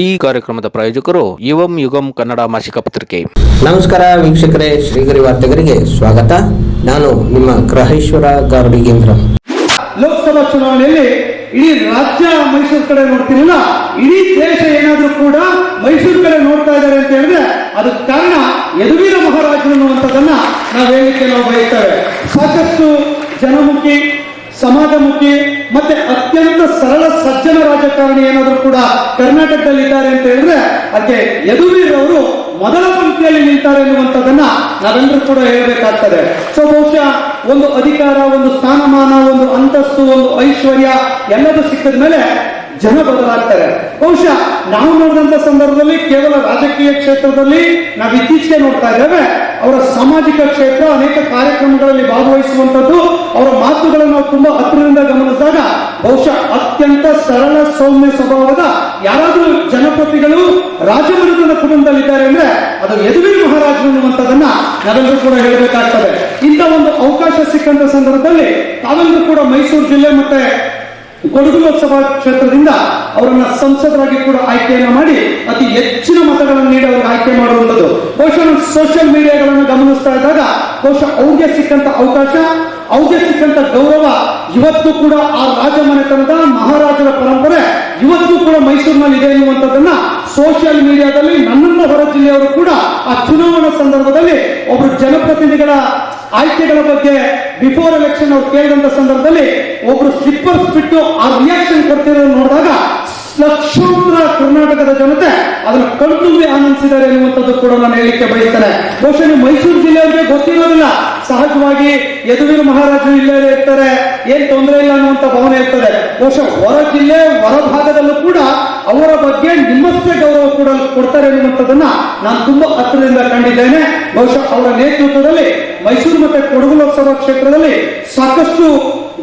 ಈ ಕಾರ್ಯಕ್ರಮದ ಪ್ರಾಯೋಜಕರು ಯುವಂ ಯುಗಂ ಕನ್ನಡ ಮಾಸಿಕ ಪತ್ರಿಕೆ. ನಮಸ್ಕಾರ ವೀಕ್ಷಕರೇ ಶ್ರೀಗರಿ ವಾರ್ತೆಗರಿಗೆ ಸ್ವಾಗತ. ನಾನು ನಿಮ್ಮ ಗ್ರಹೇಶ್ವರ ಗಾರ್ಡಿಗೇಂದ್ರ ಲೋಕಸಭಾ ಚುನಾವಣೆಯಲ್ಲಿ ಇಡೀ ರಾಜ್ಯ ಮೈಸೂರು ಕಡೆ ನೋಡ್ತಿರಲಿಲ್ಲ. ಇಡೀ ದೇಶ ಏನಾದ್ರೂ ಕೂಡ ಮೈಸೂರು ಕಡೆ ನೋಡ್ತಾ ಇದ್ದಾರೆ ಅಂತ ಹೇಳಿದ್ರೆ ಅದಕ್ಕೆ ಕಾರಣ ಯದುವೀರ ಮಹಾರಾಜರು ಅನ್ನುವಂಥದ್ದನ್ನ ನಾವು ಹೇಳಲಿಕ್ಕೆ ನಾವು ಬಯಸ್ತೇವೆ. ಸಾಕಷ್ಟು ಜನಮುಖಿ ಸಮಾಜಮುಖಿ ಮತ್ತೆ ಅತ್ಯಂತ ಸರಳ ಸಜ್ಜನ ರಾಜಕಾರಣಿ ಏನಾದರೂ ಕೂಡ ಕರ್ನಾಟಕದಲ್ಲಿ ಇದ್ದಾರೆ ಅಂತ ಹೇಳಿದ್ರೆ ಅದಕ್ಕೆ ಯದುವೀರ್ ಅವರು ಮೊದಲ ಪಂಕ್ತಿಯಲ್ಲಿ ನಿಲ್ತಾರೆ ಎನ್ನುವಂಥದ್ದನ್ನ ನಾವೆಲ್ಲರೂ ಕೂಡ ಹೇಳಬೇಕಾಗ್ತದೆ. ಸೊ ಬಹುಶಃ ಒಂದು ಅಧಿಕಾರ, ಒಂದು ಸ್ಥಾನಮಾನ, ಒಂದು ಅಂತಸ್ತು, ಒಂದು ಐಶ್ವರ್ಯ ಎಲ್ಲದೂ ಸಿಕ್ಕಿದ ಮೇಲೆ ಜನ ಬದಲಾಗ್ತಾರೆ. ಬಹುಶಃ ನಾವು ನೋಡಿದಂತ ಸಂದರ್ಭದಲ್ಲಿ ಕೇವಲ ರಾಜಕೀಯ ಕ್ಷೇತ್ರದಲ್ಲಿ ನಾವು ಇತ್ತೀಚೆಗೆ ನೋಡ್ತಾ ಇದ್ದೇವೆ. ಅವರ ಸಾಮಾಜಿಕ ಕ್ಷೇತ್ರ ಅನೇಕ ಕಾರ್ಯಕ್ರಮಗಳಲ್ಲಿ ಭಾಗವಹಿಸುವಂತದ್ದು ಅವರ ಮಾತುಗಳನ್ನು ನಾವು ತುಂಬಾ ಹತ್ತಿರದಿಂದ ಗಮನಿಸಿದಾಗ ಬಹುಶಃ ಅತ್ಯಂತ ಸರಳ ಸೌಮ್ಯ ಸ್ವಭಾವದ ಯಾರಾದರೂ ಜನಪ್ರತಿಗಳು ರಾಜಮನೆತನ ಕುಟುಂಬದಲ್ಲಿದ್ದಾರೆ ಅಂದ್ರೆ ಅದು ಯದುವೀರ್ ಮಹಾರಾಜರು ಅನ್ನುವಂಥದ್ದನ್ನ ನಾವೆಲ್ಲರೂ ಕೂಡ ಹೇಳಬೇಕಾಗ್ತದೆ. ಇಂಥ ಒಂದು ಅವಕಾಶ ಸಿಕ್ಕಂತ ಸಂದರ್ಭದಲ್ಲಿ ತಾವೆಲ್ಲರೂ ಕೂಡ ಮೈಸೂರು ಜಿಲ್ಲೆ ಮತ್ತೆ ಕೊಡಗು ಲೋಕಸಭಾ ಕ್ಷೇತ್ರದಿಂದ ಅವರನ್ನ ಸಂಸದರಾಗಿ ಕೂಡ ಆಯ್ಕೆಯನ್ನ ಮಾಡಿ ಅತಿ ಹೆಚ್ಚಿನ ಮತಗಳನ್ನು ನೀಡಿ ಅವರಿಗೆ ಆಯ್ಕೆ ಮಾಡುವಂಥದ್ದು. ಬಹುಶಃ ಸೋಷಿಯಲ್ ಮೀಡಿಯಾಗಳನ್ನು ಗಮನಿಸ್ತಾ ಇದ್ದಾಗ ಬಹುಶಃ ಅವ್ರಿಗೆ ಸಿಕ್ಕಂತ ಅವಕಾಶ, ಅವ್ರಿಗೆ ಸಿಕ್ಕಂತ ಗೌರವ ಇವತ್ತು ಕೂಡ ಆ ರಾಜಮನೆತನದ ಮಹಾರಾಜರ ಪರಂಪರೆ ಇವತ್ತು ಕೂಡ ಮೈಸೂರಿನಲ್ಲಿ ಇದೆ ಎನ್ನುವಂಥದ್ದನ್ನ ಸೋಷಿಯಲ್ ಮೀಡಿಯಾದಲ್ಲಿ ನನ್ನನ್ನ ಹೊರ ಜಿಲ್ಲೆಯವರು ಕೂಡ ಆ ಚುನಾವಣಾ ಸಂದರ್ಭದಲ್ಲಿ ಒಬ್ಬರು ಜನಪ್ರತಿನಿಧಿಗಳ ಆಯ್ಕೆಗಳ ಬಗ್ಗೆ ಬಿಫೋರ್ ಎಲೆಕ್ಷನ್ ಅವ್ರು ಕೇಳಿದಂತ ಸಂದರ್ಭದಲ್ಲಿ ಒಬ್ರು ಸ್ಲಿಪ್ಪರ್ಸ್ ಬಿಟ್ಟು ಆ ರಿಯಾಕ್ಷನ್ ನೋಡಿದಾಗ ಲಕ್ಷಾಂತರ ಕರ್ನಾಟಕದ ಜನತೆ ಅದನ್ನು ಕಣ್ತುಂಬಿ ಆನಂದಿಸಿದ್ದಾರೆ ಎನ್ನುವಂಥದ್ದು ಕೂಡ ನಾನು ಹೇಳಿಕೆ ಬಯಸ್ತೇನೆ. ಬಹುಶಃ ನೀವು ಮೈಸೂರು ಜಿಲ್ಲೆಯವರಿಗೆ ಗೊತ್ತಿರೋದಿಲ್ಲ. ಸಹಜವಾಗಿ ಯದುವೀರ್ ಮಹಾರಾಜರು ಇಲ್ಲೇ ಇರ್ತಾರೆ. ಏನ್ ತೊಂದರೆ ಇಲ್ಲ ಅನ್ನುವಂತ ಭಾವನೆ ಇರ್ತದೆ. ಬಹುಶಃ ಹೊರ ಜಿಲ್ಲೆ, ಹೊರ ಭಾಗದಲ್ಲೂ ಕೂಡ ಅವರ ಬಗ್ಗೆ ನಿಮ್ಮಷ್ಟೇ ಗೌರವ ಕೂಡ ಕೊಡ್ತಾರೆ ಎನ್ನುವಂಥದ್ದನ್ನ ನಾನು ತುಂಬಾ ಹತ್ತಿರದಿಂದ ಕಂಡಿದ್ದೇನೆ. ಬಹುಶಃ ಅವರ ನೇತೃತ್ವದಲ್ಲಿ ಮೈಸೂರು ಮತ್ತೆ ಕೊಡಗು ಲೋಕಸಭಾ ಕ್ಷೇತ್ರದಲ್ಲಿ ಸಾಕಷ್ಟು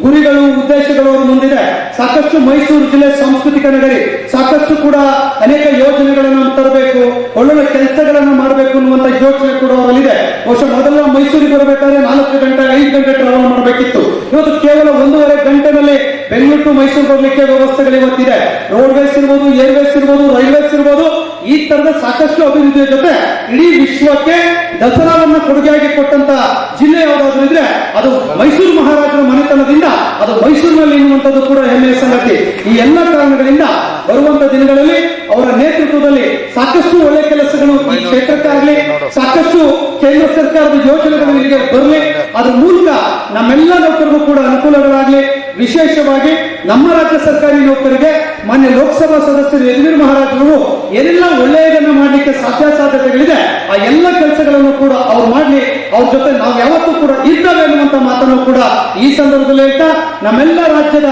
ಗುರಿಗಳು, ಉದ್ದೇಶಗಳು ಅವರು ಮುಂದಿದೆ. ಸಾಕಷ್ಟು ಮೈಸೂರು ಜಿಲ್ಲೆ ಸಾಂಸ್ಕೃತಿಕ ನಗರಿ, ಸಾಕಷ್ಟು ಕೂಡ ಅನೇಕ ಯೋಜನೆಗಳನ್ನು ತರಬೇಕು, ಒಳ್ಳೊಳ್ಳೆ ಕೆಲಸಗಳನ್ನು ಮಾಡಬೇಕು ಅನ್ನುವಂತ ಯೋಚನೆ ಕೂಡ ಅವರಲ್ಲಿದೆ. ಬಹುಶಃ ಮೊದಲ ಮೈಸೂರಿಗೆ ಬರಬೇಕಾದ್ರೆ ನಾಲ್ಕು ಗಂಟೆ, ಐದು ಗಂಟೆ ಟ್ರಾವೆಲ್ ಮಾಡಬೇಕಿತ್ತು. ಇವತ್ತು ಕೇವಲ ಒಂದೂವರೆ ಗಂಟೆನಲ್ಲಿ ಬೆಂಗಳೂರು ಟು ಮೈಸೂರು ಬರಲಿಕ್ಕೆ ವ್ಯವಸ್ಥೆಗಳು ಇವತ್ತಿದೆ. ರೋಡ್ವೇಸ್ ಇರ್ಬೋದು ಏರ್ವೇಸ್ ಇರ್ಬೋದು ರೈಲ್ವೇಸ್ ಇರ್ಬೋದು ಈ ತರದ ಸಾಕಷ್ಟು ಅಭಿವೃದ್ಧಿಯ ಜೊತೆ ಇಡೀ ವಿಶ್ವಕ್ಕೆ ದಸರಾವನ್ನ ಕೊಡುಗೆಯಾಗಿ ಕೊಟ್ಟಂತ ಜಿಲ್ಲೆ ಯಾವುದಾದ್ರೂ ಇದ್ರೆ ಅದು ಮೈಸೂರು ಮಹಾರಾಜರ ಮನೆತನದಿಂದ ಅದು ಮೈಸೂರಿನಲ್ಲಿ ಇರುವಂತದ್ದು ಕೂಡ ಹೆಮ್ಮೆಯ ಸಂಗತಿ. ಈ ಎಲ್ಲ ಕಾರಣಗಳಿಂದ ಬರುವಂತ ದಿನಗಳಲ್ಲಿ ಅವರ ನೇತೃತ್ವದಲ್ಲಿ ಸಾಕಷ್ಟು ಒಳ್ಳೆ ಕೆಲಸಗಳು ಈ ಕ್ಷೇತ್ರಕ್ಕಾಗಲಿ ಸಾಕಷ್ಟು ಕೇಂದ್ರ ಸರ್ಕಾರದ ಯೋಜನೆಗಳು ಇಲ್ಲಿಗೆ ಬರಲಿ ಅದ್ರ ಮೂಲಕ ನಮ್ಮೆಲ್ಲ ನೌಕರರು ಕೂಡ ಅನುಕೂಲಗಳಾಗಲಿ ವಿಶೇಷವಾಗಿ ನಮ್ಮ ರಾಜ್ಯ ಸರ್ಕಾರಿ ನೌಕರಿಗೆ ಮಾನ್ಯ ಲೋಕಸಭಾ ಸದಸ್ಯರು ಯದುವೀರ್ ಮಹಾರಾಜರು ಏನೆಲ್ಲ ಒಳ್ಳೆಯದನ್ನು ಮಾಡಲಿಕ್ಕೆ ಸಾಧ್ಯ ಸಾಧ್ಯತೆಗಳಿದೆ. ಆ ಎಲ್ಲ ಕೆಲಸಗಳನ್ನು ಕೂಡ ಅವ್ರು ಮಾಡ್ಲಿ. ಅವ್ರ ಜೊತೆ ನಾವು ಯಾವತ್ತೂ ಕೂಡ ಇದ್ದಾವೆ ಅನ್ನುವಂತ ಮಾತನ್ನು ಕೂಡ ಈ ಸಂದರ್ಭದಲ್ಲಿ ಹೇಳ್ತಾ, ನಮ್ಮೆಲ್ಲ ರಾಜ್ಯದ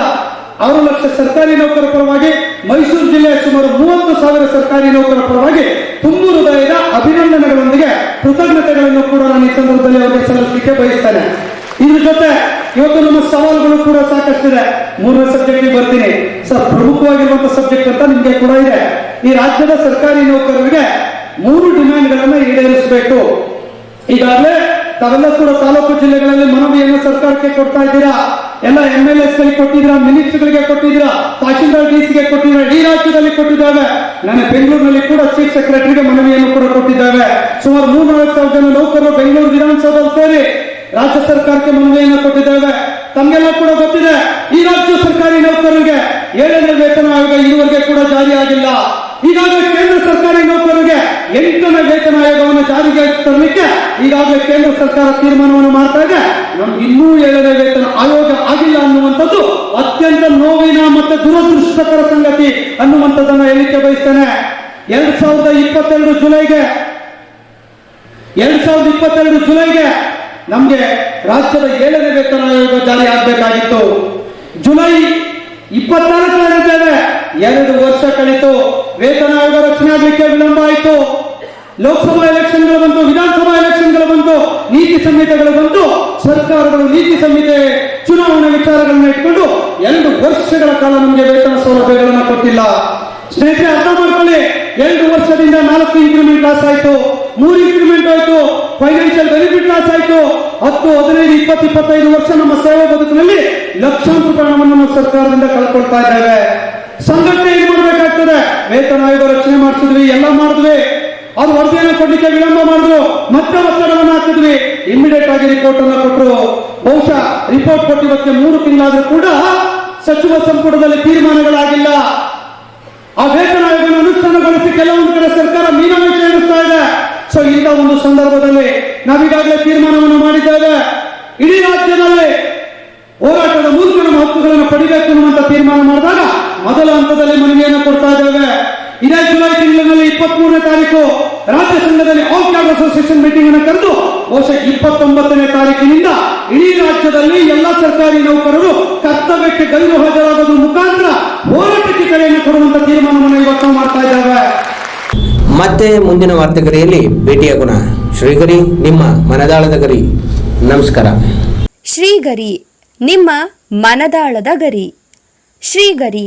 ಆರು ಲಕ್ಷ ಸರ್ಕಾರಿ ನೌಕರ ಪರವಾಗಿ ಮೈಸೂರು ಜಿಲ್ಲೆಯ ಸುಮಾರು ಮೂವತ್ತು ಸಾವಿರ ಸರ್ಕಾರಿ ನೌಕರ ಪರವಾಗಿ ತುಂಬು ಹೃದಯದ ಅಭಿನಂದನೆಗಳೊಂದಿಗೆ ಕೃತಜ್ಞತೆಗಳನ್ನು ಕೂಡ ನಾನು ಈ ಸಂದರ್ಭದಲ್ಲಿ ಅವರಿಗೆ ಸಲ್ಲಿಸಲಿಕ್ಕೆ ಬಯಸ್ತೇನೆ. ಇದ್ರ ಜೊತೆ ಇವತ್ತು ನಮ್ಮ ಸವಾಲುಗಳು ಕೂಡ ಸಾಕಷ್ಟಿದೆ. ಮೂರನೇ ಸಬ್ಜೆಕ್ಟ್ ಬರ್ತೀನಿ. ಸರ್ ಪ್ರಮುಖವಾಗಿರುವಂತಹ ಸಬ್ಜೆಕ್ಟ್ ಅಂತ ನಿಮಗೆ ಕೂಡ ಇದೆ. ಈ ರಾಜ್ಯದ ಸರ್ಕಾರಿ ನೌಕರರಿಗೆ ಮೂರು ಡಿಮ್ಯಾಂಡ್ಗಳನ್ನು ಈಡೇರಿಸಬೇಕು. ಈಗಾಗಲೇ ತಾವೆಲ್ಲ ಕೂಡ ತಾಲೂಕು ಜಿಲ್ಲೆಗಳಲ್ಲಿ ಮನವಿಯನ್ನು ಸರ್ಕಾರಕ್ಕೆ ಕೊಡ್ತಾ ಇದ್ದೀರಾ? ಎಲ್ಲ ಎಂ ಎಲ್ ಎಸ್ ಗಳಿಗೆ ಕೊಟ್ಟಿದ್ದೀರಾ? ಮಿನಿಸ್ಟರ್ಗಳಿಗೆ ಕೊಟ್ಟಿದ್ದೀರಾ? ತಹಶೀಲ್ದಾರ್ ಡಿ ಸಿಗೆ ಕೊಟ್ಟಿದ್ದೀರಾ? ಈ ರಾಜ್ಯದಲ್ಲಿ ಕೊಟ್ಟಿದ್ದಾವೆ. ನನ್ನ ಬೆಂಗಳೂರಿನಲ್ಲಿ ಕೂಡ ಚೀಫ್ ಸೆಕ್ರೆಟರಿಗೆ ಮನವಿಯನ್ನು ಕೂಡ ಕೊಟ್ಟಿದ್ದಾವೆ. ಸುಮಾರು ಮೂರು ನಾಲ್ಕು ಸಾವಿರ ಜನ ನೌಕರರು ಬೆಂಗಳೂರು ವಿಧಾನಸೌಧದಲ್ಲಿ ಸೇರಿ ರಾಜ್ಯ ಸರ್ಕಾರಕ್ಕೆ ಮನವಿಯನ್ನು ಕೊಟ್ಟಿದ್ದಾವೆ. ತಮಗೆಲ್ಲ ಕೂಡ ಗೊತ್ತಿದೆ, ಈ ರಾಜ್ಯ ಸರ್ಕಾರಿ ನೌಕರರಿಗೆ ಏಳನೇ ವೇತನ ಆಯೋಗ ಇದುವರೆಗೆ ಕೂಡ ಜಾರಿಯಾಗಿಲ್ಲ. ಈಗಾಗಲೇ ಕೇಂದ್ರ ಸರ್ಕಾರಿ ನೌಕರರಿಗೆ ಎಂಟನೇ ವೇತನ ಆಯೋಗವನ್ನು ಜಾರಿಗೆ ತರಲಿಕ್ಕೆ ಈಗಾಗಲೇ ಕೇಂದ್ರ ಸರ್ಕಾರ ತೀರ್ಮಾನವನ್ನು ಮಾಡ್ತಾ ಇದೆ. ನಮ್ಗೆ ಇನ್ನೂ ಏಳನೇ ವೇತನ ಆಯೋಗ ಆಗಿಲ್ಲ ಅನ್ನುವಂಥದ್ದು ಅತ್ಯಂತ ನೋವಿನ ಮತ್ತೆ ದುರದೃಷ್ಟಕರ ಸಂಗತಿ ಅನ್ನುವಂಥದ್ದನ್ನ ಹೇಳಿಕೆ ಬಯಸ್ತೇನೆ. ಎರಡ್ ಸಾವಿರದ ಇಪ್ಪತ್ತೆರಡು ಜುಲೈಗೆ, ಎರಡ್ ಸಾವಿರದ ಇಪ್ಪತ್ತೆರಡು ಜುಲೈಗೆ ನಮ್ಗೆ ರಾಜ್ಯದ ಏಳನೇ ವೇತನ ಆಯೋಗ ಜಾರಿ ಆಗಬೇಕಾಗಿತ್ತು. ಜುಲೈ ಇಪ್ಪತ್ನಾಲ್ಕರಲ್ಲಿದ್ದೇವೆ ಎರಡು ವರ್ಷ ಕಳೆಯಿತು ವೇತನ ಆಯೋಗ ರಚನೆ ಆಗಲಿಕ್ಕೆ ವಿಳಂಬ ಆಯಿತು. ಲೋಕಸಭಾ ಎಲೆಕ್ಷನ್ಗಳು ಬಂತು ವಿಧಾನಸಭಾ ಎಲೆಕ್ಷನ್ಗಳು ಬಂತು ನೀತಿ ಸಂಹಿತೆಗಳು ಬಂತು ಸರ್ಕಾರಗಳು ನೀತಿ ಸಂಹಿತೆ ಚುನಾವಣೆ ವಿಚಾರಗಳನ್ನ ಇಟ್ಕೊಂಡು ಎರಡು ವರ್ಷಗಳ ಕಾಲ ನಮಗೆ ವೇತನ ಸೌಲಭ್ಯಗಳನ್ನು ಕೊಟ್ಟಿಲ್ಲ. ಸ್ನೇಹಿತರೆ, ಅರ್ಥ ಮಾಡ್ಕೊಳ್ಳಿ. ಎರಡು ವರ್ಷದಿಂದ ನಾಲ್ಕು ಇಂಕ್ರಿಮೆಂಟ್ ಲಾಸ್ ಆಯಿತು. ಮೂರು ಇಂಕ್ರಿಮೆಂಟ್ ಆಯ್ತು ಫೈನಾನ್ಷಿಯಲ್ ಬೆನಿಫಿಟ್ ಲಾಸ್ ಆಯಿತು. ಹತ್ತು, ಹದಿನೈದು, ಇಪ್ಪತ್ತು, ಇಪ್ಪತ್ತೈದು ವರ್ಷ ನಮ್ಮ ಸೇವಾ ಬದುಕಿನಲ್ಲಿ ಲಕ್ಷಾಂತರ ಹಣವನ್ನು ನಮ್ಮ ಸರ್ಕಾರದಿಂದ ಕಳ್ಕೊಳ್ತಾ ಇದ್ದೇವೆ. ಸಂಘಟನೆ ಏನ್ ಮಾಡ್ಬೇಕಾಗ್ತದೆ ವೇತನ ಆಯೋಗ ರಕ್ಷಣೆ ಮಾಡಿಸಿದ್ವಿ, ಎಲ್ಲ ಮಾಡಿದ್ವಿ. ಅದು ವರದಿಯನ್ನು ಕೊಡ್ಲಿಕ್ಕೆ ವಿಳಂಬ ಮಾಡಿದ್ರು. ಮತ್ತೆ ಒತ್ತಡವನ್ನು ಹಾಕಿದ್ವಿ. ಇಮಿಡಿಯೇಟ್ ಆಗಿ ರಿಪೋರ್ಟ್ ಅನ್ನು ಕೊಟ್ಟರು ಬಹುಶಃ ರಿಪೋರ್ಟ್ ಕೊಟ್ಟಿವತ್ತೆ ಮೂರು ತಿಂಗಳಾದ್ರೂ ಕೂಡ ಸಚಿವ ಸಂಪುಟದಲ್ಲಿ ತೀರ್ಮಾನಗಳಾಗಿಲ್ಲ. ಆ ವೇತನ ಆಯೋಗವನ್ನು ಅನುಷ್ಠಾನಗೊಳಿಸಿ ಕೆಲವೊಂದು ಕಡೆ ಸರ್ಕಾರ ಮೀನಾಮೇಷ ಎಣಿಸ್ತಾ ಇದೆ. ಸೊ ಇಂಥ ಒಂದು ಸಂದರ್ಭದಲ್ಲಿ ನಾವೀಗಾಗಲೇ ತೀರ್ಮಾನವನ್ನು ಮಾಡಿದ್ದೇವೆ. ಇಡೀ ರಾಜ್ಯದಲ್ಲಿ ಹೋರಾಟದ ಮೂಲಕ ನಮ್ಮ ಹಕ್ಕುಗಳನ್ನು ಪಡಿಬೇಕು ಅನ್ನುವಂತ ತೀರ್ಮಾನ ಮಾಡಿದಾಗ ಮೊದಲ ಹಂತದಲ್ಲಿ ಮನವಿಯನ್ನು ಕೊಡ್ತಾ ಇದ್ದೇವೆ. ಇದೇ ಜುಲೈ ತಿಂಗಳಿನಲ್ಲಿ ಇಪ್ಪತ್ತ್ ಮೂರನೇ ತಾರೀಕು ರಾಜ್ಯ ಸಂಘದಲ್ಲಿ ಆಲ್ ಕ್ಯಾಬ್ ಅಸೋಸಿಯೇಷನ್ ಮೀಟಿಂಗ್ ಅನ್ನು ಕರೆದು ಬಹುಶಃ ಇಪ್ಪತ್ತೊಂಬತ್ತನೇ ತಾರೀಕಿನಿಂದ ಇಡೀ ರಾಜ್ಯದಲ್ಲಿ ಎಲ್ಲ ಸರ್ಕಾರಿ ನೌಕರರು ಕರ್ತವ್ಯಕ್ಕೆ ಗೈರು ಹಾಜರಾಗೋದ್ರ ಮುಖಾಂತರ ಹೋರಾಟಕ್ಕೆ ಕರೆಯನ್ನು ಕೊಡುವಂತ ತೀರ್ಮಾನವನ್ನು ಇವತ್ತು ಮಾಡ್ತಾ ಇದ್ದಾವೆ. ಮತ್ತೆ ಮುಂದಿನ ವಾರ್ತೆಗರಿಯಲ್ಲಿ ಭೇಟಿಯಾಗೋಣ ಶ್ರೀಗರಿ ನಿಮ್ಮ ಮನದಾಳದ ಗರಿ. ನಮಸ್ಕಾರ. ಶ್ರೀಗರಿ ನಿಮ್ಮ ಮನದಾಳದ ಗರಿ. ಶ್ರೀಗರಿ